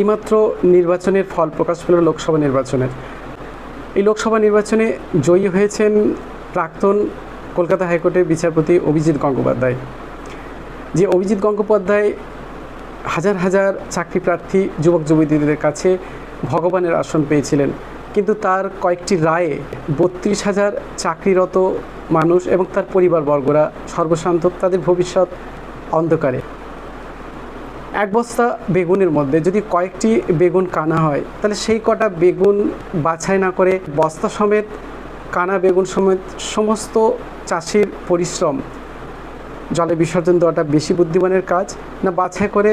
এইমাত্র নির্বাচনের ফল প্রকাশ পেল লোকসভা নির্বাচনের। এই লোকসভা নির্বাচনে জয়ী হয়েছেন প্রাক্তন কলকাতা হাইকোর্টের বিচারপতি অভিজিৎ গঙ্গোপাধ্যায়। যে অভিজিৎ গঙ্গোপাধ্যায় হাজার হাজার চাকরি প্রার্থী, যুবক যুবতীদের কাছে ভগবানের আসন পেয়েছিলেন। কিন্তু তার কয়েকটি রায়ে বত্রিশ হাজার চাকরিরত মানুষ এবং তার পরিবারবর্গরা সর্বশান্ত তাদের ভবিষ্যৎ অন্ধকারে। এক বস্তা বেগুনের মধ্যে যদি কয়েকটি বেগুন কানা হয়, তাহলে সেই কটা বেগুন বাছাই না করে বস্তা সমেত, কানা বেগুন সমেত সমস্ত চাষির পরিশ্রম, জলে বিসর্জন দেওয়াটা বেশি বুদ্ধিমানের কাজ, না বাছাই করে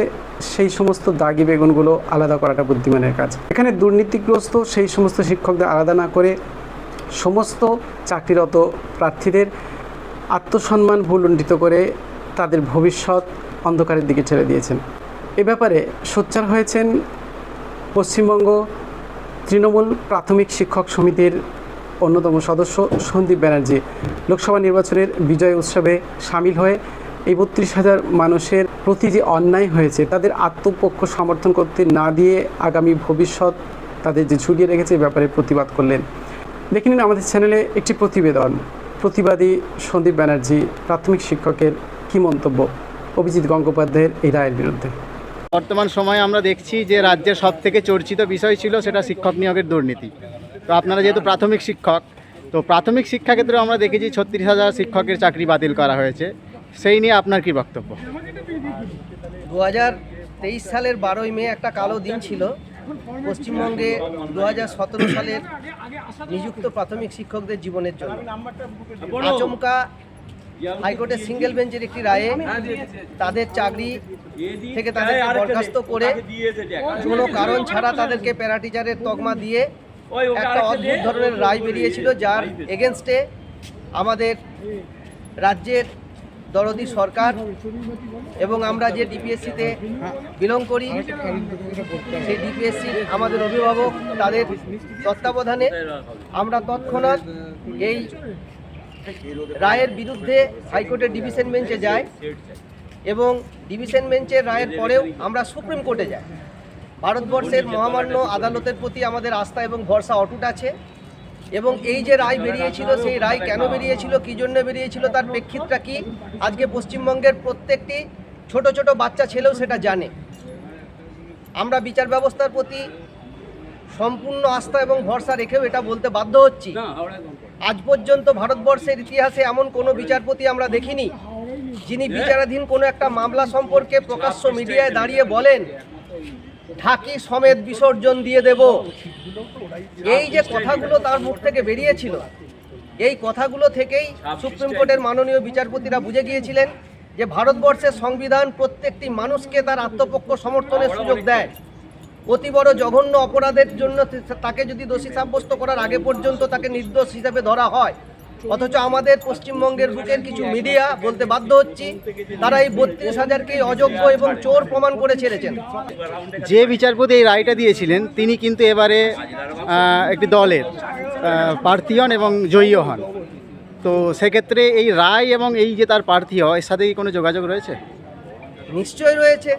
সেই সমস্ত দাগি বেগুনগুলো আলাদা করাটা বুদ্ধিমানের কাজ? এখানে দুর্নীতিগ্রস্ত সেই সমস্ত শিক্ষকদের আলাদা না করে সমস্ত চাকরিরত প্রার্থীদের আত্মসম্মান ভুলুণ্ঠিত করে তাদের ভবিষ্যৎ অন্ধকারের দিকে ছেড়ে দিয়েছেন। এ ব্যাপারে সোচ্চার হয়েছেন পশ্চিমবঙ্গ তৃণমূল প্রাথমিক শিক্ষক সমিতির অন্যতম সদস্য সন্দীপ ব্যানার্জি। লোকসভা নির্বাচনের বিজয় উৎসবে সামিল হয়ে এই বত্রিশ হাজার মানুষের প্রতি যে অন্যায় হয়েছে, তাদের আত্মপক্ষ সমর্থন করতে না দিয়ে আগামী ভবিষ্যৎ তাদের যে ঝুলিয়ে রেখেছে ব্যাপারে প্রতিবাদ করলেন। দেখে নিন আমাদের চ্যানেলে একটি প্রতিবেদন। প্রতিবাদী সন্দীপ ব্যানার্জি, প্রাথমিক শিক্ষকের কী মন্তব্য? অভিজিৎ গঙ্গোপাধ্যায়ের এই রায়ের বিরুদ্ধে। বর্তমান সময়ে আমরা দেখছি যে রাজ্যের সব থেকে চর্চিত বিষয় ছিল সেটা শিক্ষক নিয়োগের দুর্নীতি। তো আপনারা যেহেতু প্রাথমিক শিক্ষক, তো প্রাথমিক শিক্ষা ক্ষেত্রে আমরা দেখেছি ছত্রিশ হাজার শিক্ষকের চাকরি বাতিল করা হয়েছে। সেই নিয়ে আপনার কি বক্তব্য? দু তেইশ সালের বারোই মে একটা কালো দিন ছিল। পশ্চিমবঙ্গে দু হাজার সতেরো সালের নিযুক্ত প্রাথমিক শিক্ষকদের জীবনের জন্য। আচমকা হাইকোর্টের সিঙ্গেল বেঞ্চের একটি রায়ে তাদের চাকরি থেকে তাদেরকে বরখাস্ত করে কোনো কারণ ছাড়া তাদেরকে প্যারাটিচারের তকমা দিয়ে একটা অদ্ভুত ধরনের রায় বেরিয়েছিল যার এগেনস্টে আমাদের রাজ্যের দরদি সরকার এবং আমরা যে ডিপিএসসিতে বিলং করি সেই ডিপিএসসি আমাদের অভিভাবক তাদের তত্ত্বাবধানে আমরা তৎক্ষণাৎ এই রায়ের বিরুদ্ধে হাইকোর্টের ডিভিশন বেঞ্চে যাই। এবং ডিভিশন বেঞ্চের রায়ের পরেও আমরা সুপ্রিম কোর্টে যাই। ভারতবর্ষের মহামান্য আদালতের প্রতি আমাদের আস্থা এবং ভরসা অটুট আছে এবং এই যে রায় বেরিয়েছিল সেই রায় কেন বেরিয়েছিল কী জন্য বেরিয়েছিল তার প্রেক্ষিতটা কি? আজকে পশ্চিমবঙ্গের প্রত্যেকটি ছোট ছোট বাচ্চা ছেলেও সেটা জানে। আমরা বিচার ব্যবস্থার প্রতি সম্পূর্ণ আস্থা এবং ভরসা রেখেও এটা বলতে বাধ্য হচ্ছি। আজ পর্যন্ত ভারতবর্ষের ইতিহাসে এমন কোনো বিচারপতি আমরা দেখিনি। যিনি বিচারাধীন কোনো একটা মামলা সম্পর্কে প্রকাশ্য মিডিয়ায় দাঁড়িয়ে বলেন, ঢাকি সমেত বিসর্জন দিয়ে দেব। এই যে কথাগুলো তার মুখ থেকে বেরিয়েছিল, এই কথাগুলো থেকেই সুপ্রিম কোর্টের মাননীয় বিচারপতিরা বুঝে গিয়েছিলেন যে ভারতবর্ষের সংবিধান প্রত্যেকটি মানুষকে তার আত্মপক্ষ সমর্থনের সুযোগ দেয়। অতি বড় জঘন্য অপরাধের জন্য তাকে যদি দোষী সাব্যস্ত করার আগে পর্যন্ত তাকে নির্দোষ হিসেবে ধরা হয় অথচ আমাদের পশ্চিমবঙ্গের বুকের কিছু মিডিয়া বলতে বাধ্য হচ্ছি তারা এই বত্রিশ হাজারকে অযোগ্য এবং চোর প্রমাণ করে ছেড়েছেন। যে বিচারপতি এই রায়টা দিয়েছিলেন তিনি কিন্তু এবারে একটি দলের প্রার্থী হন এবং জয়ীও হন। তো সেক্ষেত্রে এই রায় এবং এই যে তার প্রার্থী হয় এর সাথে কি কোনো যোগাযোগ রয়েছে? নিশ্চয় রয়েছে।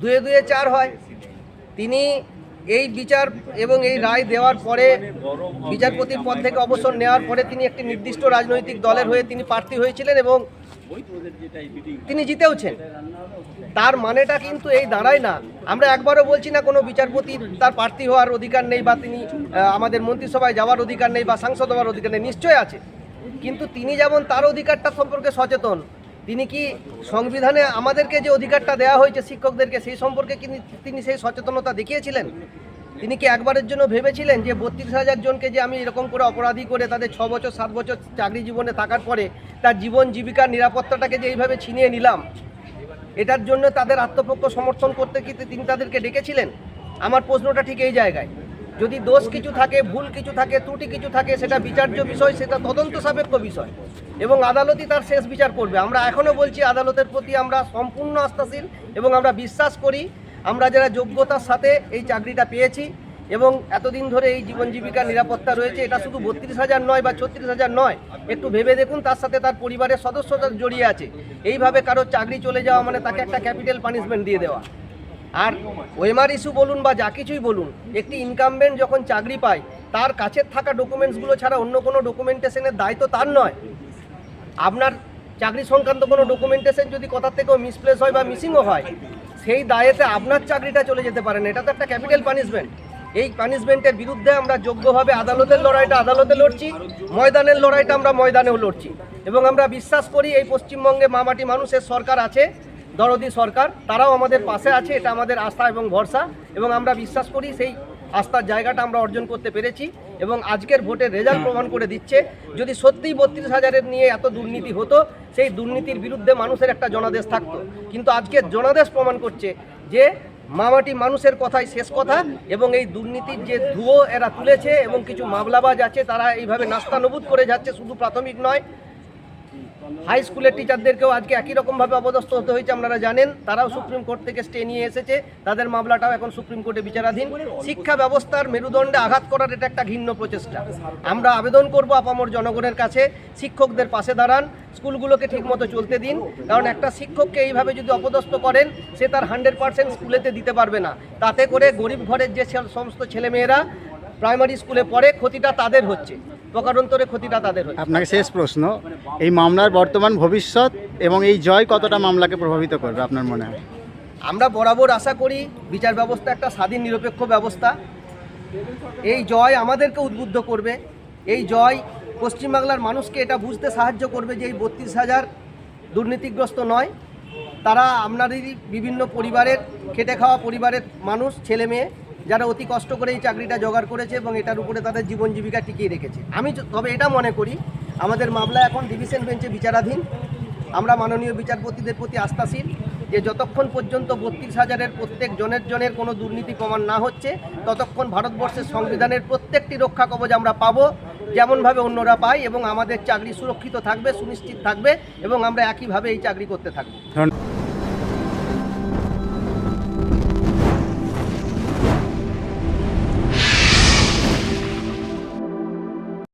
দুয়ে দুয়ে চার হয়। তিনি এই বিচার এবং এই রায় দেওয়ার পরে বিচারপতির পদ থেকে অবসর নেওয়ার পরে তিনি একটি নির্দিষ্ট রাজনৈতিক দলের হয়ে তিনি প্রার্থী হয়েছিলেন এবং তিনি জিতেওছেন। তার মানেটা কিন্তু এই দাঁড়ায় না। আমরা একবারও বলছি না, কোনো বিচারপতি তার প্রার্থী হওয়ার অধিকার নেই বা তিনি আমাদের মন্ত্রিসভায় যাওয়ার অধিকার নেই বা সাংসদ হওয়ার অধিকার নেই নিশ্চয় আছে। কিন্তু তিনি যেমন তার অধিকারটা সম্পর্কে সচেতন তিনি কি সংবিধানে আমাদেরকে যে অধিকারটা দেওয়া হয়েছে শিক্ষকদেরকে, সেই সম্পর্কে তিনি সেই সচেতনতা দেখিয়েছিলেন? তিনি কি একবারের জন্য ভেবেছিলেন যে বত্রিশ হাজার জনকে যে আমি এরকম করে অপরাধী করে তাদের ছ বছর, সাত বছর চাকরি জীবনে থাকার পরে তার জীবন জীবিকার নিরাপত্তাটাকে যে এইভাবে ছিনিয়ে নিলাম, এটার জন্য তাদের আত্মপক্ষ সমর্থন করতে কি তিনি তাদেরকে ডেকেছিলেন? আমার প্রশ্নটা ঠিক এই জায়গায়। যদি দোষ কিছু থাকে, ভুল কিছু থাকে, ত্রুটি কিছু থাকে, সেটা বিচার্য বিষয়, সেটা তদন্ত সাপেক্ষ বিষয়। এবং আদালতই তার শেষ বিচার করবে। আমরা এখনও বলছি, আদালতের প্রতি আমরা সম্পূর্ণ আস্থাশীল এবং আমরা বিশ্বাস করি, আমরা যারা যোগ্যতার সাথে এই চাকরিটা পেয়েছি এবং এতদিন ধরে এই জীবন জীবিকার নিরাপত্তা রয়েছে, এটা শুধু বত্রিশ হাজার নয় বা ছত্রিশ হাজার নয়, একটু ভেবে দেখুন, তার সাথে তার পরিবারের সদস্যতা জড়িয়ে আছে। এইভাবে কারও চাকরি চলে যাওয়া মানে তাকে একটা ক্যাপিটাল পানিশমেন্ট দিয়ে দেওয়া। আর ওয়েমার ইস্যু বলুন বা যা কিছুই বলুন, একটি ইনকামবেন্ট যখন চাকরি পায়, তার কাছে থাকা ডকুমেন্টসগুলো ছাড়া অন্য কোনো ডকুমেন্টেশনের দায়িত্ব তার নয়। আপনার চাকরি সংক্রান্ত কোনো ডকুমেন্টেশন যদি কোথার থেকেও মিসপ্লেস হয় বা মিসিংও হয়, সেই দায়েতে আপনার চাকরিটা চলে যেতে পারেন এটা তো একটা ক্যাপিটাল পানিশমেন্ট এই পানিশমেন্টের বিরুদ্ধে আমরা যোগ্যভাবে আদালতের লড়াইটা আদালতে লড়ছি, ময়দানের লড়াইটা আমরা ময়দানেও লড়ছি। এবং আমরা বিশ্বাস করি এই পশ্চিমবঙ্গে মামাটি মানুষের সরকার আছে। দরদি সরকার, তারাও আমাদের পাশে আছে, এটা আমাদের আস্থা এবং ভরসা, এবং আমরা বিশ্বাস করি সেই আস্থার জায়গাটা আমরা অর্জন করতে পেরেছি, এবং আজকের ভোটের রেজাল্ট প্রমাণ করে দিচ্ছে, যদি সত্যিই বত্রিশ হাজারের নিয়ে এত দুর্নীতি হতো, সেই দুর্নীতির বিরুদ্ধে মানুষের একটা জনাদেশ থাকতো। কিন্তু আজকে জনাদেশ প্রমাণ করছে যে মামাটি মানুষের কথাই শেষ কথা, এবং এই দুর্নীতির যে ধুয়ো এরা তুলেছে, এবং কিছু মামলাবাজ আছে, তারা এইভাবে নাস্তানবুদ করে যাচ্ছে, শুধু প্রাথমিক নয় হাই স্কুলের টিচারদেরকেও আজকে একই রকমভাবে অপদস্থ হতে হয়েছে, আপনারা জানেন। তারাও সুপ্রিম কোর্ট থেকে স্টে নিয়ে এসেছে। তাদের মামলাটাও এখন সুপ্রিম কোর্টে বিচারাধীন। শিক্ষা ব্যবস্থার মেরুদণ্ডে আঘাত করার এটা একটা ঘৃণ্য প্রচেষ্টা। আমরা আবেদন করব আপামর জনগণের কাছে। শিক্ষকদের পাশে দাঁড়ান। স্কুলগুলোকে ঠিকমতো চলতে দিন। কারণ একটা শিক্ষককে এইভাবে যদি অপদস্থ করেন, সে তার হান্ড্রেড পার্সেন্ট স্কুলেতে দিতে পারবে না। তাতে করে গরিব ঘরের যে সমস্ত ছেলেমেয়েরা প্রাইমারি স্কুলে পড়ে, ক্ষতিটা তাদের হচ্ছে। প্রকারান্তরে ক্ষতিটা তাদের হচ্ছে আপনাকে শেষ প্রশ্ন এই মামলার বর্তমান ভবিষ্যৎ এবং এই জয় কতটা মামলাকে প্রভাবিত করবে আপনার মনে হয়? আমরা বরাবর আশা করি বিচার ব্যবস্থা একটা স্বাধীন নিরপেক্ষ ব্যবস্থা। এই জয় আমাদেরকে উদ্বুদ্ধ করবে। এই জয় পশ্চিমবাংলার মানুষকে এটা বুঝতে সাহায্য করবে যে এই বত্রিশ হাজার দুর্নীতিগ্রস্ত নয়। তারা আপনারই বিভিন্ন পরিবারের খেটে খাওয়া পরিবারের মানুষ ছেলে মেয়ে যারা অতি কষ্ট করে এই চাকরিটা জোগাড় করেছে এবং এটার উপরে তাদের জীবন জীবিকা টিকিয়ে রেখেছে। আমি তবে এটা মনে করি, আমাদের মামলা এখন ডিভিশন বেঞ্চে বিচারাধীন। আমরা মাননীয় বিচারপতিদের প্রতি আস্থাশীল যে যতক্ষণ পর্যন্ত বত্রিশ হাজারের প্রত্যেক জনের জনের কোনো দুর্নীতি প্রমাণ না হচ্ছে, ততক্ষণ ভারতবর্ষের সংবিধানের প্রত্যেকটি রক্ষা কবচ আমরা পাবো, যেমনভাবে অন্যরা পায় এবং আমাদের চাকরি সুরক্ষিত থাকবে, সুনিশ্চিত থাকবে এবং আমরা একইভাবে এই চাকরি করতে থাকব।